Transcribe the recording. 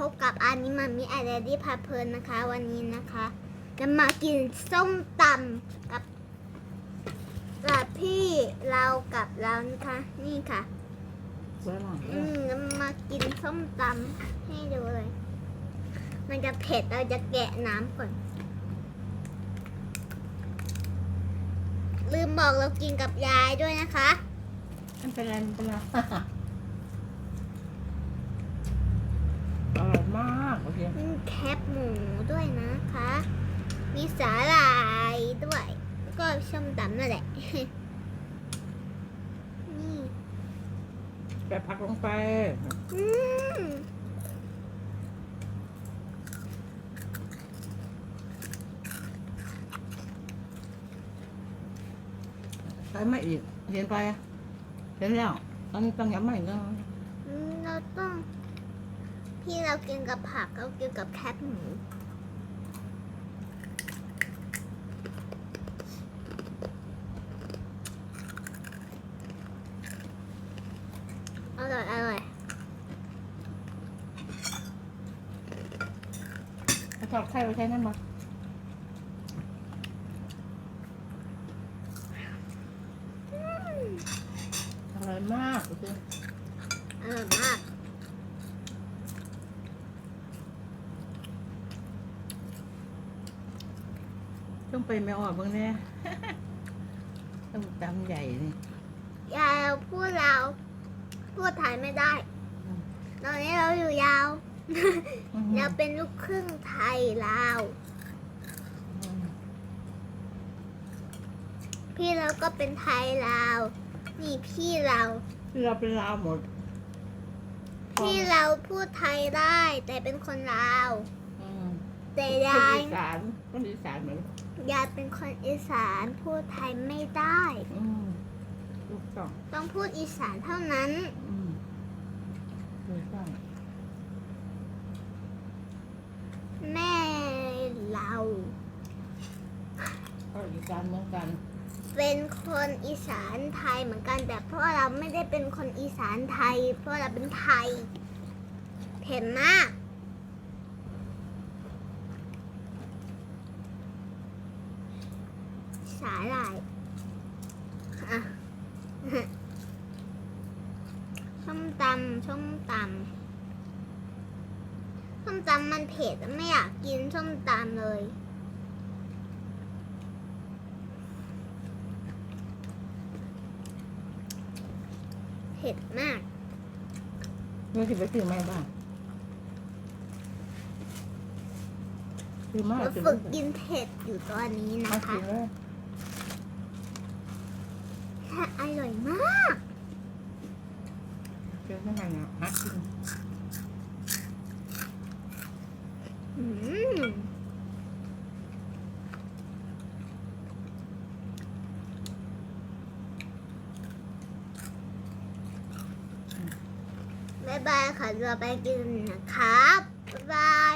พบกับอานิมามิไอเดดี้พาเพลินนะคะ วันนี้นะคะจะมากินส้มตำกับกับพี่เรากับเรานะคะนี่ค่ะเบื้องหลังอืมจะมากินส้มตำให้ดูเลย มันจะเผ็ดเราจะแกะน้ำก่อน ลืมบอกเรากินกับยายด้วยนะคะ มันเป็นไรมันเป็นไร อร่ อยมากโอเคมีแคบหมูด้วยนะคะ มีสาหร่ายด้วยแล้วก็ส้มตำนั่นแหละ นี่แปะผักลงไป อืมใส่ไม่อีกเห็นไปเห็นแล้วตอนนี้ต้องย้ำใหม่ก็อืมเราต้อง พี่เรากินกับผักเรากินกับแคบหมูอร่อยอร่อยเอาทอดไข่ไว้ใช้นั่นมาอร่อยมากโอเคอร่อยมาก ต้องไปไม่ออกเบ้างแน่ ต้องตำใหญ่นี่ยายเราพูดเราวพูดไทยไม่ได้อืมตอนนี้เราอยู่ยาวอืมเราเป็นลูกครึ่งไทยลาวอืมพี่เราก็เป็นไทยลาว นี่พี่เรา เราเป็นลาวหมด พี่เราพูดไทยได้ แต่เป็นคนลาวอืมแต่คนยายอีสานคนอีสานเหมือน ยายเป็นคนอีสานพูดไทยไม่ได้ อืมถูกต้องต้องพูดอีสานเท่านั้น อืมถูกต้องแม่เรา ก็อีสานเหมือนกัน เป็นคนอีสานไทยเหมือนกัน แต่เพราะเราไม่ได้เป็นคนอีสานไทย เพราะเราเป็นไทยเผ็ดมาก สาหร่ายอะส้มตำส้มตำส้มตำมันเผ็ดไม่อยากกินส้มตำเลยเผ็ดมากนี่สิไปซื้อไหมบ้างซื้อมาเราซื้อฝึกกินเผ็ดอยู่ตอนนี้มานะคะ กินเลยค่ะอร่อยมากเจอที่ไหนเนาะฮะกินอืมบ๊ายบายค่ะเราไปกินนะครับ บ๊ายบาย